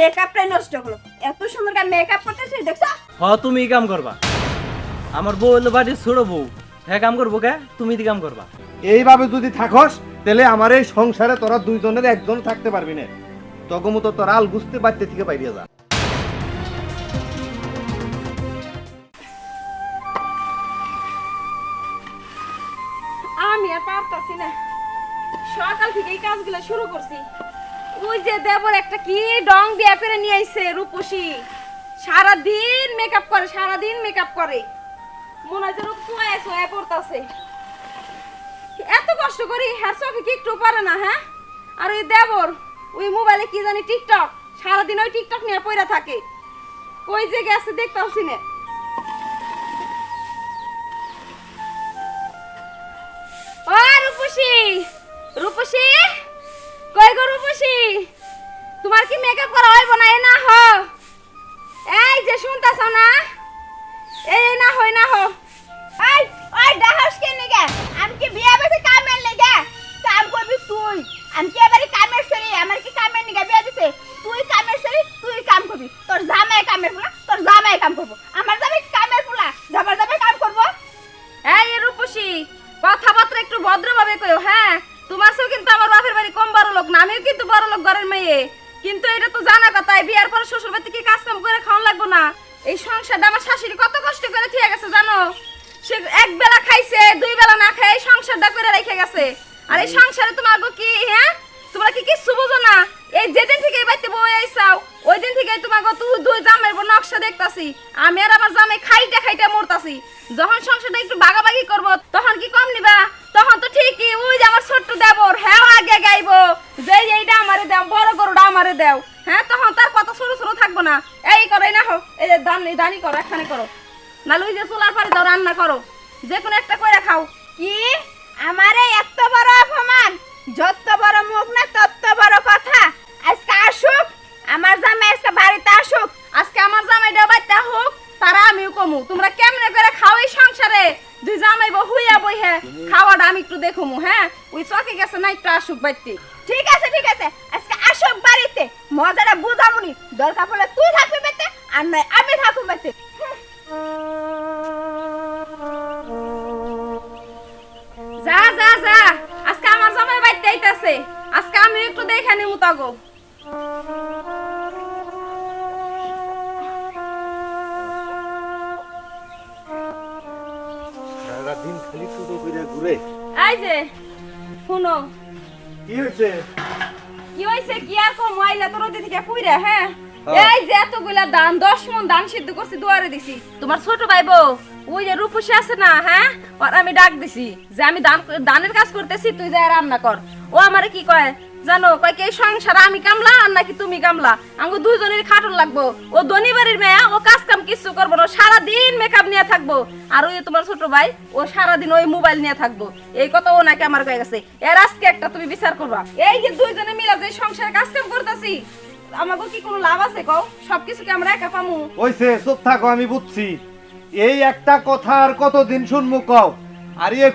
মেকআপটাই নষ্ট হলো। এত সুন্দর করে মেকআপ করতেছিস দেখছ? হ তুমি কাম করবা। আমার বউ হলো বাড়ির ছোট বউ। হ্যাঁ কাম করব কে? তুমি দি কাম করবা। এইভাবে যদি থাকস তাহলে আমার এই সংসারে তোরা দুইজনের একজন থাকতে পারবি না। তগমতো তোরা আল বুঝতে পারতে থেকে বাইরে যা। আমি আর পারতাছি না। সকাল থেকে এই কাজগুলো শুরু করছি। ওই যে দেবর একটা কি ডং বিয়া করে নিয়ে আইছে রূপসী। সারা দিন মেকআপ করে সারা দিন মেকআপ করে। মনে হয় যেন সোয়া সোয়া পড়তাছে। এত কষ্ট করি হ্যাঁ চোখে কি একটু পারে না হ্যাঁ? আর ওই দেবর, ওই মোবাইলে কি জানি টিকটক সারাদিন ওই টিকটক নিয়ে পড়ে থাকে। কই যে গেছে দেখতাছি না তোমার কি মেকআপ করা হইব না এ না হ। এই যে শুনতাছ না? এই না হই না হ। এই ওই ডাহাস কে নিগে? আমি কি বিয়া বেছে কামের নিগে? কাম করবি তুই। আমি কি এবারে কামের সরি? আমার কি কামের নিগে বিয়া দিছে? তুই কামের সরি, তুই কাম করবি। তোর জামাই কামের পুলা, তোর জামাই কাম করব। আমার জামাই কামের পুলা, জামার জামাই কাম করব। এই রূপসী, কথাবার্তা একটু ভদ্রভাবে কইও হ্যাঁ? তোমার চেয়েও কিন্তু আমার বাপের বাড়ি কম বড় লোক না, আমিও কিন্তু বড় লোক ঘরের মেয়ে। কিন্তু এটা তো জানা কথা, এই বিয়ার পর শ্বশুর বাড়ি থেকে কাজ কাম করে খাওয়ান লাগবো না? এই সংসারটা আমার শাশুড়ি কত কষ্ট করে থিয়ে গেছে, জানো? সে এক বেলা খাইছে, দুই বেলা না খাই এই সংসারটা করে রেখে গেছে। আর এই সংসারে তোমার কি হ্যাঁ? তোমরা কি কিছু বুঝো না? এই যেদিন থেকে এই বাড়িতে বউ আইসাও ওই দিন থেকে তোমার গো তুই দুই জামের নকশা দেখতাছি। আমি আর আমার জামাই খাইটা খাইটা মরতাছি। যখন সংসারটা একটু বাগাবাগি করব, তখন কি কম নিবা তখন তো ঠিকই ওই যে আমার ছোট্ট দেবর গাইবো যে এইটা আমারে দাও, বড় গরুটা আমারে দাও। হ্যাঁ তখন তার কথা ছোট ছোট থাকব না। এই করো না হো এই যে দান দানি করো এখানে করো। নাহলে ওই যে চুলার পাড়ে দাও রান্না করো। যে কোনো একটা করে খাও। কি? আমারে এত বড় অপমান? যত বড় মুখ না, তত বড় কথা। আজকে আসুক, আমার জামাই আজকে বাড়িতে আসুক। আজকে আমার জামাই বাড়িতে হোক তারা আমিও কমু। তোমরা কেমনে বউ হুইয়া বই হ্যাঁ খাওয়াটা আমি একটু দেখুমু হ্যাঁ? ওই চকে গেছে না, একটু আসুক বাড়িতে। ঠিক আছে ঠিক আছে। আজকে আসুক বাড়িতে। মজাটা বুঝামুনি। দরকার পড়লে তুই থাকবি বেতে আর নয় আমি থাকব বেতে যা যা যা। আজকে আমার জামাই বাইতে আইতাছে। আজকে আমি একটু দেখে নিমু তাগো। শুনো। কি হয়েছে? কি হইছে কি আর কম? আইলা তোর ওদিকে থেকে পুইরা হ্যাঁ? হ্যাঁ। এই যে এতগুলা দান দশ মন দান সিদ্ধ করছি দুয়ারে দিছি। তোমার ছোট ভাই বউ ওই যে রূপসী আছে না হ্যাঁ? ওর আমি ডাক দিছি যে আমি দান দানের কাজ করতেছি তুই যা রান্না কর। ও আমারে কি কয়? জানো কয় কি সংসার আমি কামলা আর নাকি তুমি কামলা? আমাকে দুজনের খাটন লাগবো। ও ধনী বাড়ির মেয়ে ও কাজ কাম কিছু করব না সারা দিন মেকআপ নিয়ে থাকব। আর ওই তোমার ছোট ভাই, ও সারা দিন ওই মোবাইল নিয়ে থাকব। এই কথা ও নাকি আমার কয়ে গেছে। এর আজকে একটা তুমি বিচার করবা। এই যে দুইজনে মিলে যে সংসারে কাজ কাম করতেছি আমাকে কি কোনো লাভ আছে কও? সবকিছু কি আমরা একা পামু। ওইসে চুপ থাকো, আমি বুঝছি। এই একটা কথা আর কতদিন শুনমু কও? আর ইয়ে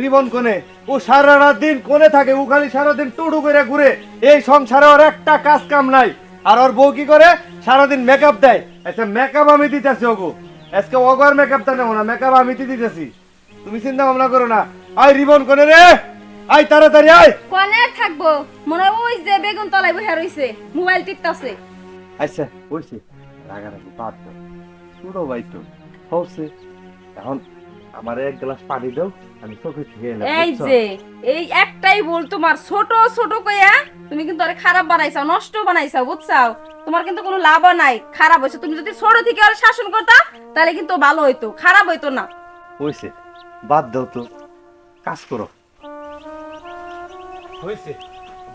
রিবন কোনে, ও সারা রাত দিন কোনে থাকে? ও খালি সারাদিন টুডু করে ঘুরে। এই সংসারে ওর একটা কাজ কাম নাই। আর ওর বউ কি করে? সারাদিন মেকআপ দেয়। আচ্ছা মেকআপ আমি দিতেছি ওগো। আজকে ওগর মেকআপটা নেব না মেকআপ আমি তো দিতেছি। তুমি চিন্তা ভাবনা করো না। আই রিবন কোনে রে? আই তাড়াতাড়ি আই কোনে থাকব? মনে হয় ওই যে বেগুন তলায় বসে রইছে মোবাইল টিপতাছে। আচ্ছা বলছি রাগারাগি বাদ দাও ছোট ভাই তো হচ্ছে। এখন আমার এক গ্লাস পানি দাও আমি চোখে খেয়ে নেব এই যে এই একটাই ভুল তোমার ছোট ছোট কইয়া তুমি কিন্তু আরে খারাপ বানাইছাও নষ্ট বানাইছাও বুঝছাও? তোমার কিন্তু কোনো লাভ নাই খারাপ হইছে। তুমি যদি ছোট থেকে আর শাসন করতা তাহলে কিন্তু ভালো হইতো খারাপ হইতো না। হয়েছে বাদ দাও তো কাজ করো। হয়েছে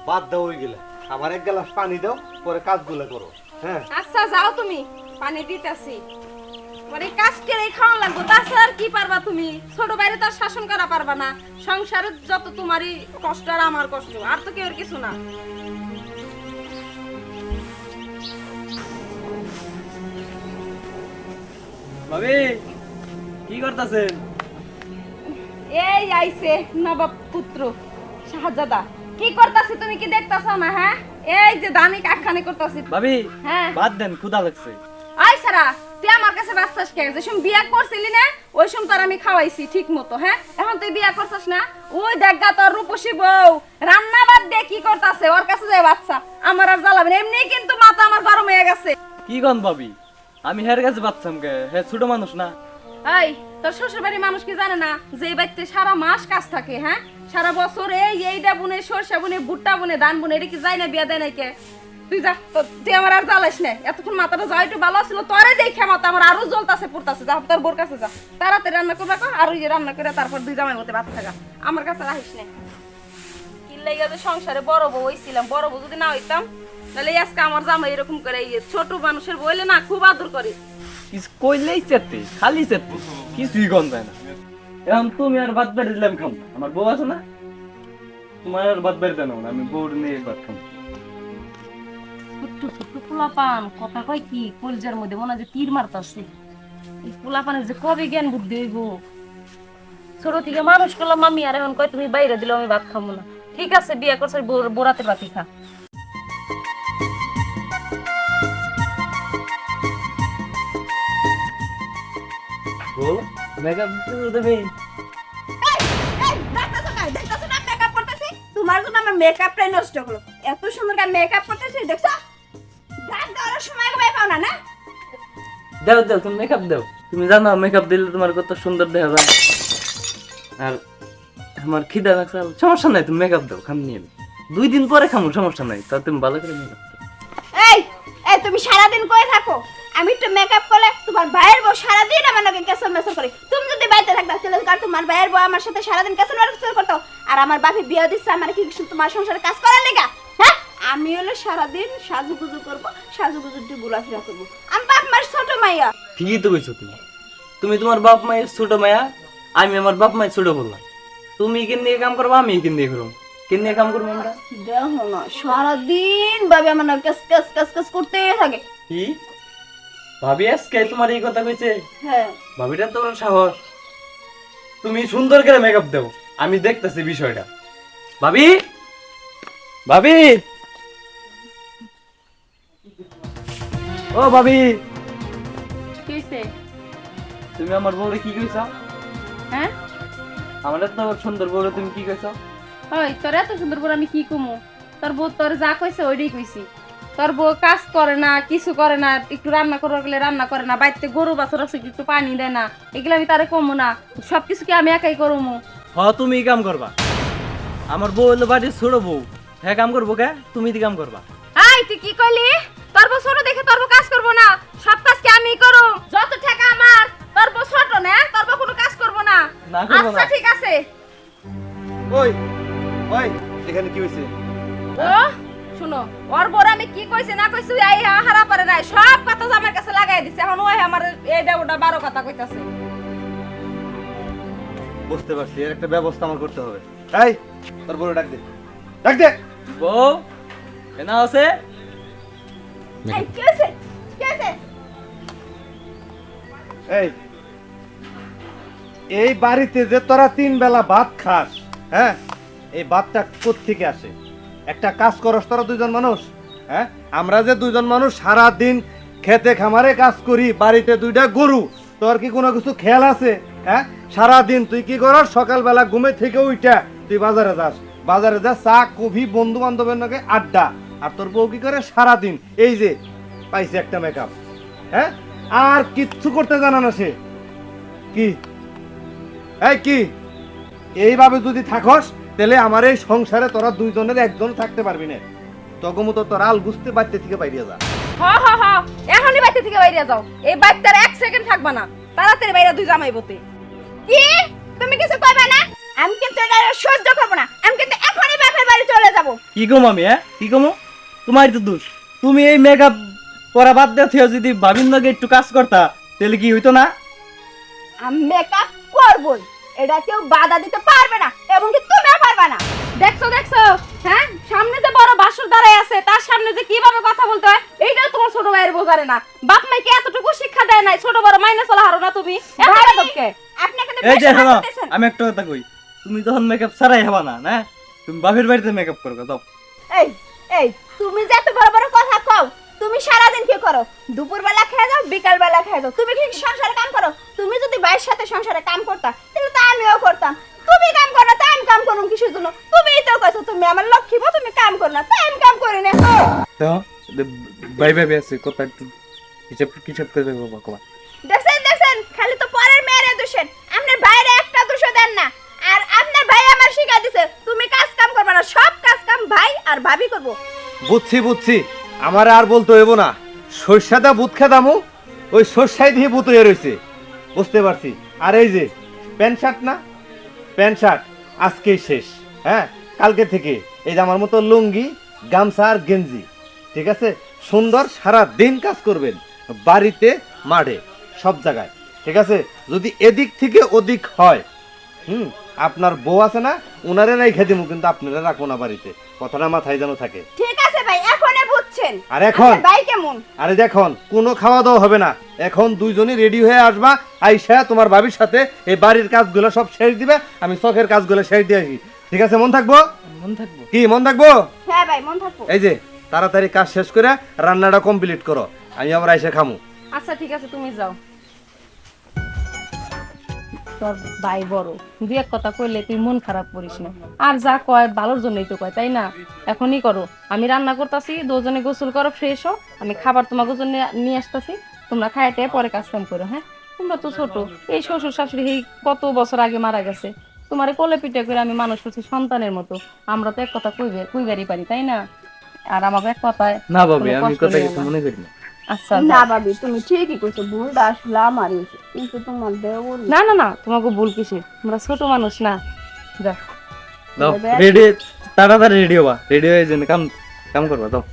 বাদ দাও ওই গেলে। আমার এক গ্লাস পানি দাও পরে কাজগুলো করো হ্যাঁ? আচ্ছা যাও তুমি পানি দিতেছি। মানে কাজ করে খাওয়া লাগবে তাছাড়া আর কি পারবা তুমি? ছোট বাইরে তো শাসন করা পারবা না। যত তোমারই কষ্ট আর আমার কষ্ট আর তো কেউ কিছু না। ভাবি কি করতেছেন? এই আইছে নবাব পুত্র শাহজাদা। কি করতাছি তুমি কি দেখতাছ না হ্যাঁ? এই যে দানি কাকখানি করতেছি। ভাবি হ্যাঁ। বাদ দেন ক্ষুধা লাগছে। আই সারা। তুই আমার কাছে বাচ্চাস কে? যে সময় বিয়া করছিলি না ওই সময় তোর আমি খাওয়াইছি ঠিক মতো হ্যাঁ? এখন তুই বিয়া করছিস না? ওই দেখা তোর রূপসী বউ রান্না বাদ দিয়ে কি করতেছে? ওর কাছে যায় বাচ্চা আমার আর জ্বালাবে না। এমনি কিন্তু মাথা আমার গরম হয়ে গেছে। কি গন ভাবি? আমি হের কাছে বাচ্চাম কে? হে ছোট মানুষ না। এই তোর শ্বশুর বাড়ির মানুষ কি জানে না? যে বাড়িতে সারা মাস কাজ থাকে হ্যাঁ? সারা বছর এই এইটা বুনে সরষা বুনে ভুট্টা বুনে ধান বুনে এটা কি যায় না বিয়া দেয় নাই কে? তুই আমার আর না। এতক্ষণ মাথাটা যা একটু ভালো ছিল তোরে দেখে মাথা আমার আরও জ্বলতাছে পড়তাছে। যা তোর বোর কাছে যা। তাড়াতাড়ি রান্না করবা কর, আর ওই রান্না করে তারপর দুই জামাই মতো ভাত থাকা আমার কাছে রাখিস না। সংসারে বড় বউ বড় বউ যদি না হইতাম তাহলে আজকে আমার জামাই এরকম করে ছোট মানুষের বইলে না খুব আদর করে। কইলেই চেতে খালি চেতে কিছুই গন যায় না তুমি আর ভাত বেড়ে দিলাম খাম আমার বউ আছে না? তোমার আর ভাত বেড়ে দেন আমি বউর নিয়ে ভাত খাম। ছোট্ট ছোট্ট পোলাপান কথা কয় কি? কলজার মধ্যে মনে যে তীর মারতাছে এই পোলাপানের যে কবে জ্ঞান বুদ্ধি হইব? ছোট থেকে মানুষ করলাম আমি আর এখন কয় তুমি বাইরে দিলে আমি ভাত খাব না। ঠিক আছে বিয়ে করছে বোরাতে বাতি খা মেকআপ দেবে তোমার জন্য আমার মেকআপটাই নষ্ট হলো। এত সুন্দর মেকআপ করতেছি দেখছ? সময় কমাই পাও না না? দাও দাও তুমি মেকআপ দাও। তুমি জানো মেকআপ দিলে তোমার কত সুন্দর দেখা যায় আর আমার খিদা লাগছে সমস্যা নাই তুমি মেকআপ দাও খাম নিয়ে দুই দিন পরে খামো সমস্যা নাই তা তুমি ভালো করে মেকআপ দাও। এই এই তুমি সারাদিন কই থাকো? আমি একটু মেকআপ করলে তোমার ভাইয়ের বউ সারাদিন আমার নাকি মেসন করে। তুমি যদি বাড়িতে থাকতা তাহলে কার তোমার ভাইয়ের বউ আমার সাথে সারাদিন কেসন মেসন করতো? আর আমার বাপি বিয়ে দিচ্ছে আমার কি তোমার সংসারে কাজ করার লেগা? আমি হলে সারাদিন সাজুগুজু করব সাজুগুজু দিয়ে ঘোরাফেরা করব। আমি বাপ মার ছোট মাইয়া। ঠিকই তো কইছো তুমি। তুমি তোমার বাপ মায়ের ছোট মায়া আমি আমার বাপ মায়ের ছোট বললাম। তুমি কিন দিয়ে কাম করব আমি কিন দিয়ে করব? কিন কাম করব আমরা? দেখো না সারাদিন ভাবে আমার না কেস কেস কেস কেস করতেই থাকে। কি? ভাবি আজকে তোমার এই কথা কইছে? হ্যাঁ। ভাবিটা তো ওর সাহস। তুমি সুন্দর করে মেকআপ দাও। আমি দেখতেছি বিষয়টা। ভাবি? ভাবি? ও ভাবি। কি হইছে? তুমি আমার বউরে কি কইছো? হ্যাঁ? আমার তো সুন্দর বউরে তুমি কি কইছো? ওই তোর এত সুন্দর করে আমি কি কমু? তোর বউ তোর যা কইছে ওইটাই কইছি। তোর বউ কাজ করে না কিছু করে না একটু রান্না করবার গেলে রান্না করে না বাড়িতে গরু বাছর আছে একটু পানি দেয় না এগুলো আমি তারে কমু না। সব কিছু কি আমি একাই করব হ তুমি কাম করবা। আমার বউ হলো বাড়ির ছোট বউ। হ্যাঁ কাম করব কে? তুমি দি কাম করবা। আই তুই কি কইলি? তোর বউ ছোট দেখে তোর বউ করব না। সব কাজ কি আমি করব? যত টাকা আমার তোর বউ ছোট না তোর বউ কোনো কাজ করব না। না করব আচ্ছা ঠিক আছে। ওই ওই এখানে কি হয়েছে? ও শুনো ওর বড় আমি কি কইছি না কইছি আই হারা পারে নাই। সব কথা আমার কাছে লাগাই দিছে। এখন ওই আমার এইটা ওটা বারো কথা কইতাছে। বুঝতে পারছি এর একটা ব্যবস্থা আমার করতে হবে। এই তোর বড় ডাক দে। ডাক দে। বউ এনা আছে? এই কি এই এই বাড়িতে যে তোরা তিন বেলা ভাত খাস হ্যাঁ এই ভাতটা কোত্থেকে আসে? একটা কাজ করস, তোরা দুইজন মানুষ হ্যাঁ? আমরা যে দুইজন মানুষ সারা দিন খেতে খামারে কাজ করি, বাড়িতে দুইটা গরু, তোর কি কোনো কিছু খেয়াল আছে? হ্যাঁ? সারা দিন তুই কি করস? সকালবেলা ঘুমে থেকে উইটা তুই বাজারে যাস। বাজারে যা চা, কফি বন্ধু বান্ধবের নাকি আড্ডা। আর তোর বউ কি করে? সারা দিন এই যে, পাইছে একটা মেকআপ হ্যাঁ? আর কিচ্ছু করতে জানা না সে। কি? এই কি? এইভাবে যদি থাকস তাহলে আমার এই সংসারে তোরা দুইজনের একজন থাকতে পারবি না। তগমু তো তোর আল বুঝতে পারতে থেকে বাইরে যা। হ হ হ। এখনই বাড়ি থেকে বাইরে যাও। এই বাচ্চার এক সেকেন্ড থাকবা না। তাড়াতাড়ি বাইরে দুই জামাই বতে কি? তুমি কিছু কইবা না? আমি কিন্তু এটা সহ্য করব না। আমি কিন্তু এখনই বাপের বাড়ি চলে যাব। কি কম আমি হ্যাঁ? কি কমো তোমার তো দোষ। তুমি এই মেকআপ করা বাদ দেওয়া থেকে যদি ভাবির লগে একটু কাজ করতা তাহলে কি হইতো না? আমি মেকআপ করবই। এটা কেউ বাধা দিতে পারবে না এবং কি তুমিও পারবে না। দেখছ দেখছ? হ্যাঁ? সামনে যে বড় বাসুর দাঁড়ায় আছে তার সামনে যে কীভাবে কথা বলতে হয় এইটাও তোমার ছোট ভাইয়ের বোঝারে না। বাপ মাইকে এতটুকু শিক্ষা দেয় নাই ছোট বড় মাইনে চলা হারো না তুমি। এই যে শোনো আমি একটা কথা কই। তুমি যখন মেকআপ ছাড়াই হবা না না? তুমি বাপের বাড়িতে মেকআপ করবে দাও এই এই তুমি যে এত বড় বড় কথা কও তুমি সারাদিন কি করো? দুপুরবেলা খেয়ে যাও বিকাল বেলা খেয়ে যাও। তুমি কি সংসারে কাম করো? তুমি যদি ভাইয়ের সাথে সংসারে কাম করতা তাহলে তো আমিও করতাম। তুমি কাম করো না তাই আমি কাম করুম কিসের জন্য? তুমি তো কইছো তুমি আমার লক্ষ্মী বউ, তুমি কাম করো না তাই আমি কাম করি না। তো বাই বাই আছে কথা একটু হিসাব হিসাব করে দেবো বাবা দেখছেন দেখছেন খালি তো পরের মেয়েরে দোষেন আপনার বাইরে একটা দোষ দেন না। আর আপনার ভাই আমার শিখা দিছে তুমি কাজ কাম করবে না সব কাজ কাম ভাই আর ভাবি করব। বুঝছি বুঝছি। আমার আর বলতে হইব না। সর্ষাদা বুত খেদামু ওই সর্ষাই দিয়ে বুত হয়ে রয়েছে বুঝতে পারছি। আর এই যে, প্যান্ট শার্ট না? প্যান্ট শার্ট, আজকেই শেষ। হ্যাঁ কালকে থেকে। এই যে আমার মতো লুঙ্গি, গামছা আর গেঞ্জি, ঠিক আছে? সুন্দর সারা দিন কাজ করবেন, বাড়িতে, মাঠে, সব জায়গায়, ঠিক আছে? যদি এদিক থেকে ওদিক হয়, হুম, আপনার বউ আছে না ওনারে রেখে দিমু কিন্তু আপনারা রাখব না বাড়িতে। কথাটা মাথায় যেন থাকে। ঠিক বুঝছেন আর এখন? ভাই কেমন? আরে দেখুন কোনো খাওয়া দাওয়া হবে না। এখন দুইজনই রেডি হয়ে আসবা আইসা তোমার বাবির সাথে এই বাড়ির কাজগুলো সব শেষ দিবে আমি শখের কাজগুলো শেষ দিয়ে আসি। ঠিক আছে মন থাকব? মন থাকব। কি মন থাকব? হ্যাঁ ভাই মন থাকব। এই যে তাড়াতাড়ি কাজ শেষ করে রান্নাটা কমপ্লিট করো আমি আবার আইসা খামু। আচ্ছা ঠিক আছে তুমি যাও। তোর ভাই বড়। দুই এক কথা কইলে তুই মন খারাপ করিস না। আর যা কয় ভালোর জন্যই তো কয় তাই না? এখনই করো। আমি রান্না করতেছি দুজনে গোসল করো ফ্রেশ হও। আমি খাবার তোমাকে জন্য নিয়ে আসতেছি। তোমরা খাইতে পরে কাজ কাম করো হ্যাঁ? তোমরা তো ছোট। এই শ্বশুর শাশুড়ি এই কত বছর আগে মারা গেছে। তোমার কোলে পিঠে করে আমি মানুষ করছি সন্তানের মতো। আমরা তো এক কথা কইবে কইবারই পারি তাই না? আর আমাকে এক কথায় না ভাবি আমি কষ্ট কথা কিছু মনে করি না। আচ্ছা না। ভাবি তুমি ঠিকই কইছো ভুলটা আসলে আমারই হইছে। কিন্তু তোমার দেওর না। না না তোমাকে ভুল কিসে? আমরা ছোট মানুষ না। যা দাও? রেডি তাড়াতাড়ি রেডি হবা। রেডি হয়ে যেন কাম কাম করবা দাও।